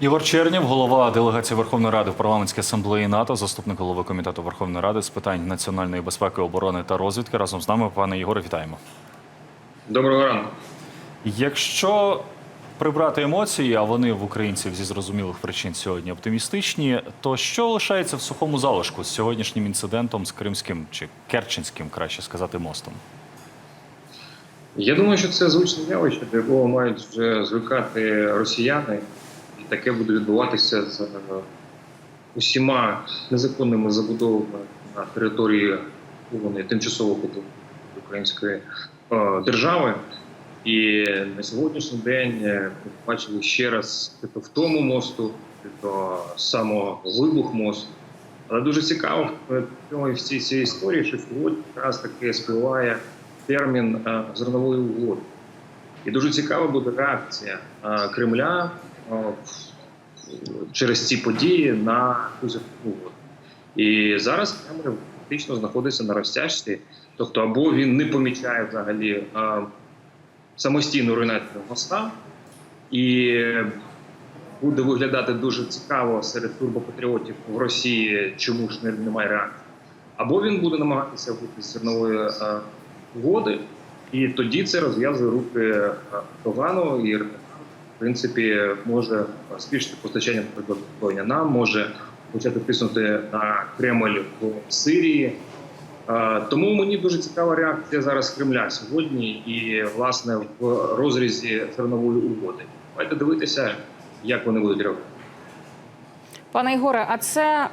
Ігор Чернєв, голова делегації Верховної Ради в парламентській асамблеї НАТО, заступник голови комітету Верховної Ради з питань національної безпеки, оборони та розвідки. Разом з нами, пане Ігоре, вітаємо. Доброго ранку. Якщо прибрати емоції, а вони в українців зі зрозумілих причин сьогодні оптимістичні, то що лишається в сухому залишку з сьогоднішнім інцидентом з Кримським чи Керченським, краще сказати, мостом? Я думаю, що це звичне явище, до якого мають вже звикати росіяни, таке буде відбуватися з е, усіма незаконними забудовами на території окупованої тимчасово окупованої української е, держави. І на сьогоднішній день е, ми бачили ще раз то в тому мосту, то самовибух мосту. Але дуже цікаво в цьому всій цій історії, що сьогодні якраз таки спливає термін зернової угоди. І дуже цікава буде реакція Кремля через ці події на зернову угоду. І зараз Кремль фактично знаходиться на розтяжці, тобто або він не помічає взагалі е, самостійну руйнацію моста, і буде виглядати дуже цікаво серед турбопатріотів в Росії, чому ж немає реакції. Або він буде намагатися вийти з зернової е, угоди, і тоді це розв'язує руки е, Догану і принципі може збільшити постачання озброєння нам, може почати тиснути на Кремль в Сирії. Тому мені дуже цікава реакція зараз Кремля сьогодні, і власне в розрізі зернової угоди. Давайте дивитися, як вони будуть реагувати. Пане Ігоре, а це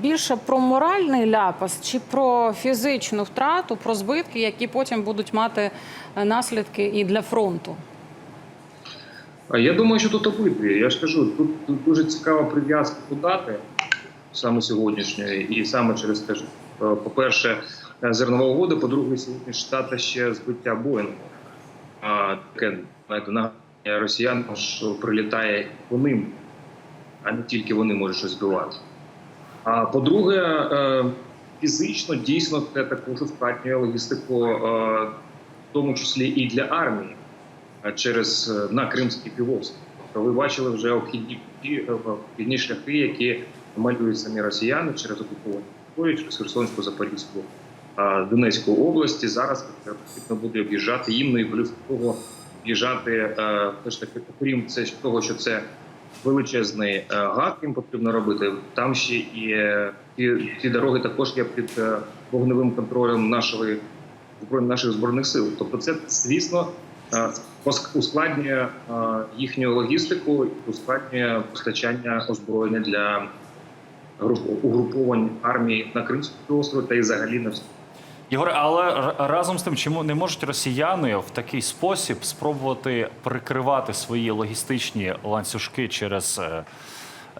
більше про моральний ляпас чи про фізичну втрату, про збитки, які потім будуть мати е, наслідки і для фронту? Я думаю, що тут обидві. Я ж кажу, тут, дуже цікава прив'язка до дати саме сьогоднішньої, і саме через те, що, е, по-перше, е, зернова угода, по-друге, сьогодні штата ще збиття Боїнгу. Таке знаєте, нагадування росіян, що прилітає по ним, а не тільки вони можуть щось збивати. А по-друге, е, фізично дійсно це також ускладнює логістику, в тому числі і для армії через е, на Кримський півострів. Тобто ви бачили вже обхідні е, обхідні шляхи, які малюють самі росіяни через окуповані території, через Херсонську, Запорізьку, Донецьку області. Зараз потрібно буде об'їжджати їм, ну і плюс того об'їжджати е, все ж таки, окрім це того, що це величезний е, гак, їм потрібно робити. Там ще і ті дороги також є під вогневим контролем нашої наших збройних сил. Тобто, це звісно ускладнює їхню логістику, ускладнює постачання озброєння для угруповань армії на Кримському острові та й взагалі на всьому. Ігоре, але разом з тим, чому не можуть росіяни в такий спосіб спробувати прикривати свої логістичні ланцюжки через е,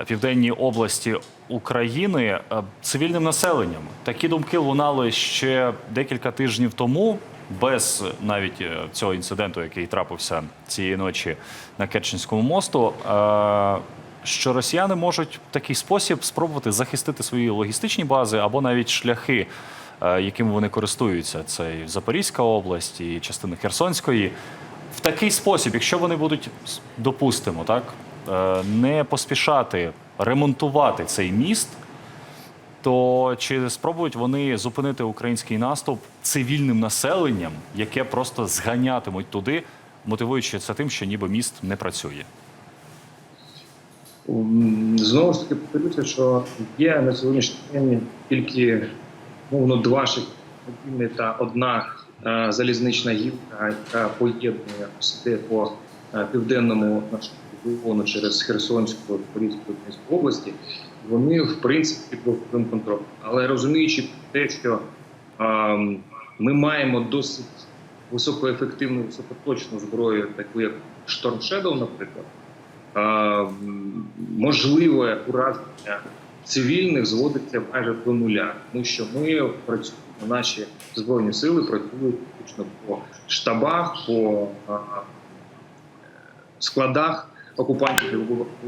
південні області України е, цивільним населенням? Такі думки лунали ще декілька тижнів тому, без навіть е, цього інциденту, який трапився цієї ночі на Керченському мосту. е, Що росіяни можуть в такий спосіб спробувати захистити свої логістичні бази або навіть шляхи е, якими вони користуються. Це і Запорізька область, і частина Херсонської. В такий спосіб, якщо вони будуть, допустимо, так, не поспішати ремонтувати цей міст, то чи спробують вони зупинити український наступ цивільним населенням, яке просто зганятимуть туди, мотивуючи це тим, що ніби міст не працює? Знову ж таки повторюся, що є на сьогоднішній день тільки мовно два шляхи та одна е, залізнична гілка, яка поєднує все по е, південному нашому регіону через Херсонську, Донецьку області. Вони в принципі під контролем. Але розуміючи те, що ем, ми маємо досить високоефективну, високоточну зброю, таку як Storm Shadow, наприклад. М, можливе ураження цивільних зводиться майже до нуля, тому що ми працюємо, наші збройні сили працюють по штабах, по а, складах окупантів.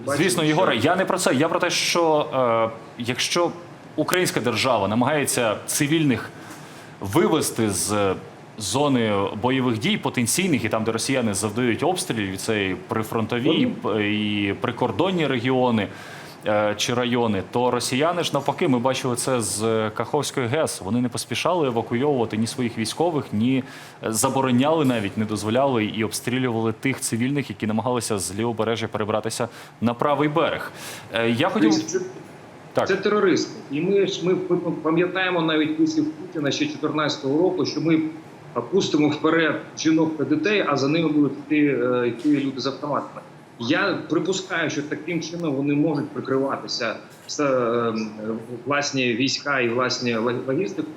Звісно, Єгоре, я не про це. Я про те, що е, якщо українська держава намагається цивільних вивести з зони бойових дій потенційних, і там, де росіяни завдають обстрілів, це і прифронтові, і прикордонні регіони. Е, Чи райони, то росіяни ж навпаки, ми бачили це з Каховської ГЕС. Вони не поспішали евакуйовувати ні своїх військових, ні е, забороняли навіть, не дозволяли і обстрілювали тих цивільних, які намагалися з лівобережжя перебратися на правий берег. Е, Я хотів Це, так. це терористи. І ми ж ми пам'ятаємо навіть вислів Путіна ще 2014 року, що ми пустимо вперед жінок та дітей, а за ними будуть йти, е, йти люди з автоматами. Я припускаю, що таким чином вони можуть прикриватися е, власні війська і власні лог- логістику.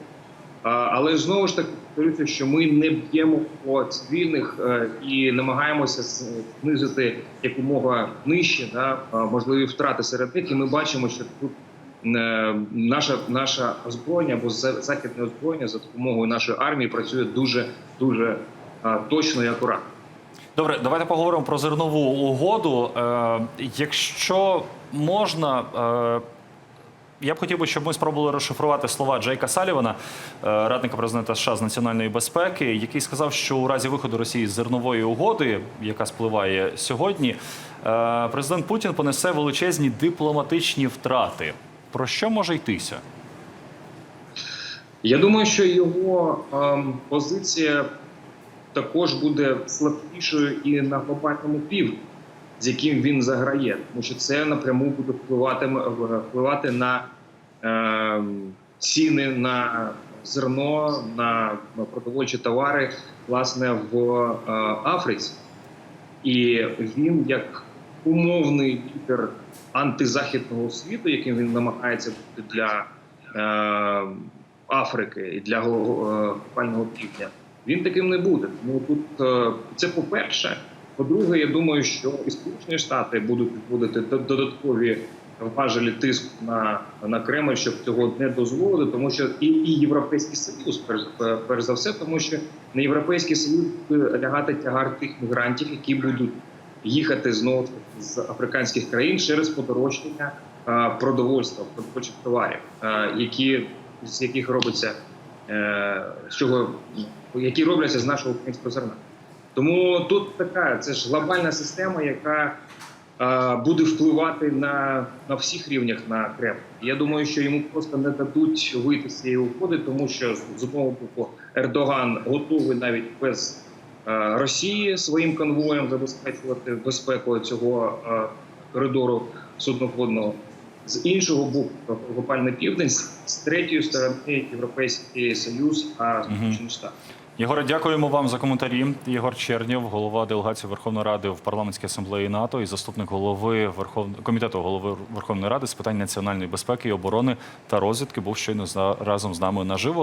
Але знову ж таки що ми не б'ємо по цивільних е, і намагаємося знизити якомога нижче да, можливі втрати серед них. І ми бачимо, що тут е, наша наша озброєння або за- західне озброєння за допомогою нашої армії працює дуже дуже точно і акуратно. Добре, давайте поговоримо про зернову угоду. Е, якщо можна, е, я б хотів би, щоб ми спробували розшифрувати слова Джейка Салівана, е, радника президента США з національної безпеки, який сказав, що у разі виходу Росії з зернової угоди, яка спливає сьогодні, е, президент Путін понесе величезні дипломатичні втрати. Про що може йтися? Я думаю, що його ем, позиція також буде слабкішою і на глобальному півдні, з яким він заграє, тому що це напряму буде впливати, впливати на ем, ціни на зерно, на продовольчі товари, власне, в е, Африці. І він, як умовний лідер антизахідного світу, яким він намагається бути для е, Африки і для е, глобального півдня, він таким не буде. Тому тут е, це по-перше. По-друге, я думаю, що і Сполучені Штати будуть вводити до- додаткові важелі тиску на, на Кремль, щоб цього не дозволити, тому що і, і Європейський Союз, перш, перш за все, тому що на Європейський Союз лягати тягар тих мігрантів, які будуть їхати знову з африканських країн через подорожчання продовольства, продовольчих товарів, які з яких робиться е, з чого які робляться з нашого українського зерна. Тому тут така це ж глобальна система, яка е, буде впливати на, на всіх рівнях на Кремль. Я думаю, що йому просто не дадуть вийти з цієї угоди, тому що з одного боку Ердоган готовий навіть без е, Росії своїм конвоєм забезпечувати безпеку цього е, коридору судноходного. З іншого боку, глобальний південь, з третьої сторони Європейський Союз, а Сполучені Штати. Єгоре, дякуємо вам за коментарі. Єгор Чернєв, голова делегації Верховної Ради в парламентській асамблеї НАТО і заступник голови Верховного комітету голови Верховної Ради з питань національної безпеки і оборони та розвідки, був щойно разом з нами наживо.